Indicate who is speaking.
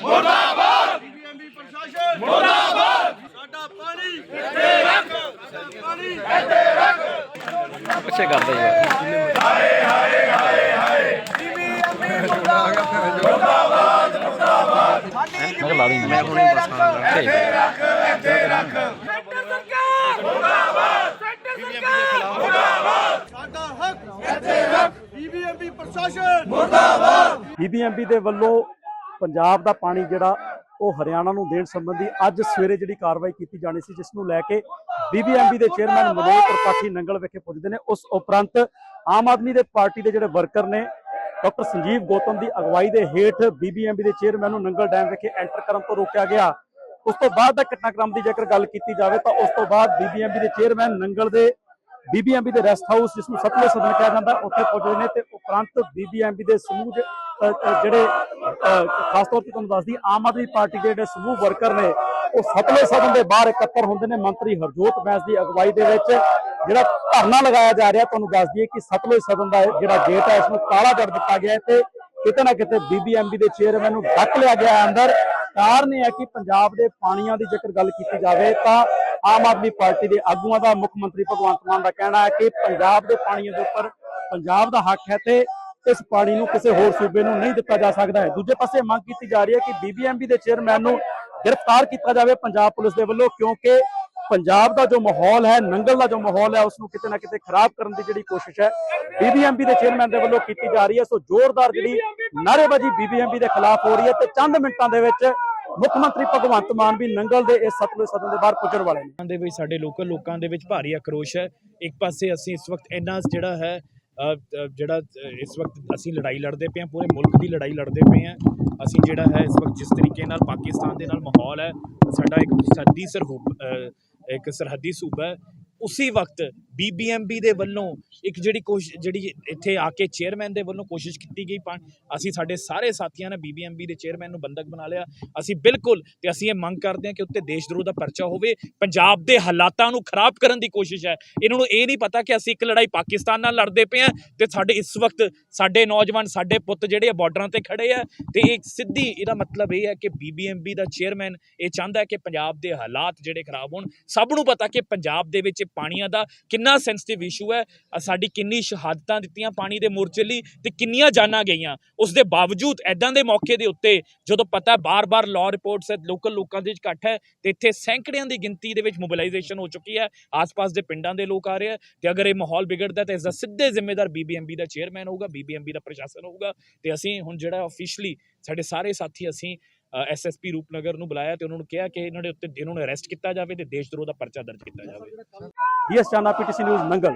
Speaker 1: ਮੁਰਦਾਬਾਦ! ਬੀਬੀਐਮਬੀ ਪ੍ਰਸ਼ਾਸਨ! ਮੁਰਦਾਬਾਦ! ਸਾਡਾ ਪਾਣੀ! ਇੱਥੇ ਰੱਖ! ਸਾਡਾ ਪਾਣੀ!
Speaker 2: ਪਿੱਛੇ ਕਰਦਾ ਜੀ ਮੈਂ ਕਿਹਾ ਲਾ ਦੂੰਗਾ ਮੈਂ ਹੁਣੇ ਬਸ ਹਾਂ। ਠੀਕ ਹੈ
Speaker 3: ਸੈਂਟਰ ਸਰਕਾਰ! ਮੁਰਦਾਬਾਦ! ਸੈਂਟਰ ਸਰਕਾਰ! ਮੁਰਦਾਬਾਦ!
Speaker 1: ਸਾਡਾ ਹੱਕ! ਇੱਥੇ ਰੱਖ! ਬੀਬੀਐਮਬੀ ਪ੍ਰਸ਼ਾਸਨ!
Speaker 4: ਬੀਬੀਐਮਬੀ ਦੇ ਵੱਲੋਂ ਪੰਜਾਬ ਦਾ ਪਾਣੀ ਜਿਹੜਾ ਉਹ ਹਰਿਆਣਾ ਨੂੰ ਦੇਣ ਸੰਬੰਧੀ ਅੱਜ ਸਵੇਰੇ ਜਿਹੜੀ ਕਾਰਵਾਈ ਕੀਤੀ ਜਾਣੀ ਸੀ ਜਿਸ ਨੂੰ ਲੈ ਕੇ ਬੀਬੀਐਮਬੀ ਦੇ ਚੇਅਰਮੈਨ ਮਨੋਜ ਤ੍ਰਿਪਾਠੀ ਨੰਗਲ ਵਿਖੇ ਪੁੱਜਦੇ ਨੇ। ਉਸ ਉਪਰੰਤ ਆਮ ਆਦਮੀ ਦੇ ਪਾਰਟੀ ਦੇ ਜਿਹੜੇ ਵਰਕਰ ਨੇ ਡਾਕਟਰ ਸੰਜੀਵ ਗੌਤਮ ਦੀ ਅਗਵਾਈ ਦੇ ਹੇਠ ਬੀਬੀਐਮਬੀ ਦੇ ਚੇਅਰਮੈਨ ਨੂੰ ਨੰਗਲ ਡੈਮ ਵਿਖੇ ਐਂਟਰ ਕਰਨ ਤੋਂ ਰੋਕਿਆ ਗਿਆ। ਉਸ ਤੋਂ ਬਾਅਦ ਦਾ ਘਟਨਾਕ੍ਰਮ ਦੀ ਜੇਕਰ ਗੱਲ ਕੀਤੀ ਜਾਵੇ ਤਾਂ ਉਸ ਤੋਂ ਬਾਅਦ ਬੀਬੀਐਮਬੀ ਦੇ ਚੇਅਰਮੈਨ ਨੰਗਲ ਦੇ ਬੀਬੀਐਮਬੀ ਦੇ ਰੈਸਟ ਹਾਊਸ ਜਿਸ ਨੂੰ ਸਤਲੁਜ ਸਦਨ ਕਿਹਾ ਜਾਂਦਾ ਉੱਥੇ ਪਹੁੰਚੇ ਨੇ ਤੇ ਉਪਰੰਤ ਬੀਬੀਐਮਬੀ ਦੇ ਸਮੂਹ ਜ- ਅ, ਅ, ਜਿਹੜੇ ਖਾਸ ਤੌਰ ਤੇ ਤੁਹਾਨੂੰ ਦੱਸਦੀ, ਆਮ ਆਦਮੀ ਪਾਰਟੀ ਦੇ ਜਿਹੜੇ ਸਮੂਹ ਵਰਕਰ ਨੇ, ਉਹ ਸਤਲੁਜ ਸਦਨ ਦੇ ਬਾਹਰ ਇਕੱਤਰ ਹੁੰਦੇ ਨੇ, ਮੰਤਰੀ ਹਰਜੋਤ ਬੈਂਸ ਦੀ ਅਗਵਾਈ ਦੇ ਵਿੱਚ। ਜਿਹੜਾ ਧਰਨਾ ਲਗਾਇਆ ਜਾ ਰਿਹਾ, ਤੁਹਾਨੂੰ ਦੱਸ ਦਈਏ ਕਿ ਸਤਲੁਜ ਸਦਨ ਦਾ ਜਿਹੜਾ ਗੇਟ ਹੈ, ਇਸ ਨੂੰ ਤਾਲਾ ਕਰ ਦਿੱਤਾ ਗਿਆ ਹੈ ਤੇ ਕਿਤੇ ਨਾ ਕਿਤੇ ਬੀਬੀਐਮਬੀ ਦੇ ਚੇਅਰਮੈਨ ਨੂੰ ਡੱਕ ਲਿਆ ਗਿਆ ਹੈ ਅੰਦਰ। ਕਾਰਨ ਇਹ ਹੈ ਕਿ ਪੰਜਾਬ ਦੇ ਪਾਣੀਆਂ ਦੀ ਜੇਕਰ ਗੱਲ ਕੀਤੀ ਜਾਵੇ, ਤਾਂ ਆਮ ਆਦਮੀ ਪਾਰਟੀ ਦੇ ਆਗੂਆਂ ਦਾ, ਮੁੱਖ ਮੰਤਰੀ ਭਗਵੰਤ ਮਾਨ ਦਾ ਕਹਿਣਾ ਹੈ ਕਿ ਪੰਜਾਬ ਦੇ ਪਾਣੀਆਂ ਦੇ ਉੱਪਰ ਪੰਜਾਬ ਦਾ ਹੱਕ ਹੈ ਤੇ ਇਸ ਪਾਣੀ ਨੂੰ ਕਿਸੇ ਹੋਰ ਸੂਬੇ ਨੂੰ ਨਹੀਂ ਦਿੱਤਾ ਜਾ ਸਕਦਾ ਹੈ। ਦੂਜੇ ਪਾਸੇ ਮੰਗ ਕੀਤੀ ਜਾ ਰਹੀ ਹੈ ਕਿ ਬੀਬੀਐਮਬੀ ਦੇ ਚੇਅਰਮੈਨ ਨੂੰ ਗ੍ਰਿਫਤਾਰ ਕੀਤਾ ਜਾਵੇ ਪੰਜਾਬ ਪੁਲਿਸ ਦੇ ਵੱਲੋਂ, ਕਿਉਂਕਿ ਪੰਜਾਬ ਦਾ ਜੋ ਮਾਹੌਲ ਹੈ, ਨੰਗਲ ਦਾ ਜੋ ਮਾਹੌਲ ਹੈ ਉਸ ਨੂੰ ਕਿਤੇ ਨਾ ਕਿਤੇ ਖਰਾਬ ਕਰਨ ਦੀ ਜਿਹੜੀ ਕੋਸ਼ਿਸ਼ ਹੈ ਬੀਬੀਐਮਬੀ ਦੇ ਚੇਅਰਮੈਨ ਦੇ ਵੱਲੋਂ ਕੀਤੀ ਜਾ ਰਹੀ ਹੈ। ਸੋ ਜ਼ੋਰਦਾਰ ਜਿਹੜੀ ਨਾਅਰੇਬਾਜ਼ੀ ਬੀਬੀਐਮਬੀ ਦੇ ਖਿਲਾਫ ਹੋ ਰਹੀ ਹੈ ਤੇ ਚੰਦ ਮਿੰਟਾਂ ਦੇ ਵਿੱਚ ਮੁੱਖ ਮੰਤਰੀ ਭਗਵੰਤ ਮਾਨ ਵੀ ਨੰਗਲ ਦੇ ਇਸ ਸਤਲੁਜ ਸਦਨ ਦੇ ਬਾਹਰ ਪੁੱਜਣ ਵਾਲੇ ਨੇ।
Speaker 5: ਦੇ ਵਿੱਚ ਸਾਡੇ ਲੋਕਲ ਲੋਕਾਂ ਦੇ ਵਿੱਚ ਭਾਰੀ ਆਕਰੋਸ਼ ਹੈ। ਇੱਕ ਪਾਸੇ ਅਸੀਂ ਇਸ ਵਕਤ ਇੰਨਾ ਜਿਹੜਾ ਹੈ ਜਿਹੜਾ ਇਸ ਵਕਤ ਅਸੀਂ ਲੜਾਈ ਲੜਦੇ ਪਏ ਹਾਂ, ਪੂਰੇ ਮੁਲਕ ਦੀ ਲੜਾਈ ਲੜਦੇ ਪਏ ਹਾਂ। ਅਸੀਂ ਜਿਹੜਾ ਹੈ ਇਸ ਵਕਤ ਜਿਸ ਤਰੀਕੇ ਨਾਲ ਪਾਕਿਸਤਾਨ ਦੇ ਨਾਲ ਮਾਹੌਲ ਹੈ, ਸਾਡਾ ਇੱਕ ਸਰਦੀ ਸਰਹੂਬ ਇੱਕ ਸਰਹੱਦੀ ਸੂਬਾ ਹੈ, ਉਸੇ ਵਕਤ ਬੀਬੀਐਮਬੀ ਦੇ ਵੱਲੋਂ ਇੱਕ ਜਿਹੜੀ ਕੋਸ਼ਿਸ਼ ਜਿਹੜੀ ਇੱਥੇ ਆ ਕੇ ਚੇਅਰਮੈਨ ਦੇ ਵੱਲੋਂ ਕੋਸ਼ਿਸ਼ ਕੀਤੀ ਗਈ ਪਾ- ਅਸੀਂ ਸਾਡੇ ਸਾਰੇ ਸਾਥੀਆਂ ਨੇ ਬੀਬੀਐਮਬੀ ਦੇ ਚੇਅਰਮੈਨ ਨੂੰ ਬੰਦਕ ਬਣਾ ਲਿਆ। ਅਸੀਂ ਬਿਲਕੁਲ ਤੇ ਅਸੀਂ ਇਹ ਮੰਗ ਕਰਦੇ ਹਾਂ ਕਿ ਉੱਤੇ ਦੇਸ਼ ਦਰੋਹ ਦਾ ਪਰਚਾ ਹੋਵੇ। ਪੰਜਾਬ ਦੇ ਹਾਲਾਤਾਂ ਨੂੰ ਖਰਾਬ ਕਰਨ ਦੀ ਕੋਸ਼ਿਸ਼ ਹੈ। ਇਹਨਾਂ ਨੂੰ ਇਹ ਨਹੀਂ ਪਤਾ ਕਿ ਅਸੀਂ ਇੱਕ ਲੜਾਈ ਪਾਕਿਸਤਾਨ ਨਾਲ ਲੜਦੇ ਪਏ ਹਾਂ ਤੇ ਸਾਡੇ ਇਸ ਵਕਤ ਸਾਡੇ ਨੌਜਵਾਨ, ਸਾਡੇ ਪੁੱਤ ਜਿਹੜੇ ਆ ਬਾਰਡਰਾਂ ਤੇ ਖੜੇ ਆ ਤੇ ਇਹ ਸਿੱਧੀ ਇਹਦਾ ਮਤਲਬ ਇਹ ਹੈ ਕਿ ਬੀਬੀਐਮਬੀ ਦਾ ਚੇਅਰਮੈਨ ਇਹ ਚਾਹੁੰਦਾ ਹੈ ਕਿ ਪੰਜਾਬ ਦੇ ਹਾਲਾਤ ਜਿਹੜੇ ਖਰਾਬ ਹੋਣ। ਸਭ ਨੂੰ ਪਤਾ ਕਿ ਪੰਜਾਬ ਦੇ ਵਿੱਚ ਪਾਣੀਆਂ ਦਾ ਕਿੰਨਾ ਕਿੰਨਾ ਸੈਂਸਿਟਿਵ ਇਸ਼ੂ ਹੈ ਸਾਡੀ ਕਿੰਨੀ ਸ਼ਹਾਦਤਾਂ ਦਿੱਤੀਆਂ ਪਾਣੀ ਦੇ ਮੋਰਚੇ ਲਈ ਤੇ ਕਿੰਨੀਆਂ ਜਾਨਾਂ ਗਈਆਂ। ਉਸ ਦੇ ਬਾਵਜੂਦ ਐਦਾਂ ਦੇ ਮੌਕੇ ਦੇ ਉੱਤੇ ਜਦੋਂ ਪਤਾ ਬਾਰ-ਬਾਰ ਲਾਅ ਰਿਪੋਰਟਸ ਹੈ ਲੋਕਲ ਲੋਕਾਂ ਦੇ ਵਿੱਚ ਇਕੱਠ ਹੈ, ਤੇ ਇੱਥੇ ਸੈਂਕੜਿਆਂ ਦੀ ਗਿਣਤੀ ਦੇ ਵਿੱਚ ਮੋਬਿਲਾਈਜੇਸ਼ਨ ਹੋ ਚੁੱਕੀ ਹੈ। ਆਸ-ਪਾਸ ਦੇ ਪਿੰਡਾਂ ਦੇ ਲੋਕ ਆ ਰਹੇ ਆ ਤੇ ਅਗਰ ਇਹ ਮਾਹੌਲ ਵਿਗੜਦਾ ਤਾਂ ਇਸ ਦਾ ਸਿੱਧੇ ਜ਼ਿੰਮੇਦਾਰ ਬੀਬੀਐਮਬੀ ਦਾ ਚੇਅਰਮੈਨ ਹੋਊਗਾ ਬੀਬੀਐਮਬੀ ਦਾ ਪ੍ਰਸ਼ਾਸਨ ਹੋਊਗਾ ਤੇ ਅਸੀਂ ਹੁਣ ਜਿਹੜਾ ਆਫੀਸ਼ੀਅਲੀ ਸਾਡੇ ਸਾਰੇ ਸਾਥੀ ਅਸੀਂ ਐਸਐਸਪੀ ਰੂਪਨਗਰ ਨੂੰ ਬੁਲਾਇਆ ਤੇ ਉਹਨਾਂ ਨੂੰ ਕਿਹਾ ਕਿ ਇਹਨਾਂ ਦੇ ਉੱਤੇ ਇਹਨਾਂ ਨੂੰ ਅਰੈਸਟ ਕੀਤਾ ਜਾਵੇ ਤੇ ਦੇਸ਼ ਦਰੋਹ ਦਾ ਪਰਚਾ ਦਰਜ ਕੀਤਾ ਜਾਵੇ।
Speaker 4: DS Chana PTC news Nangal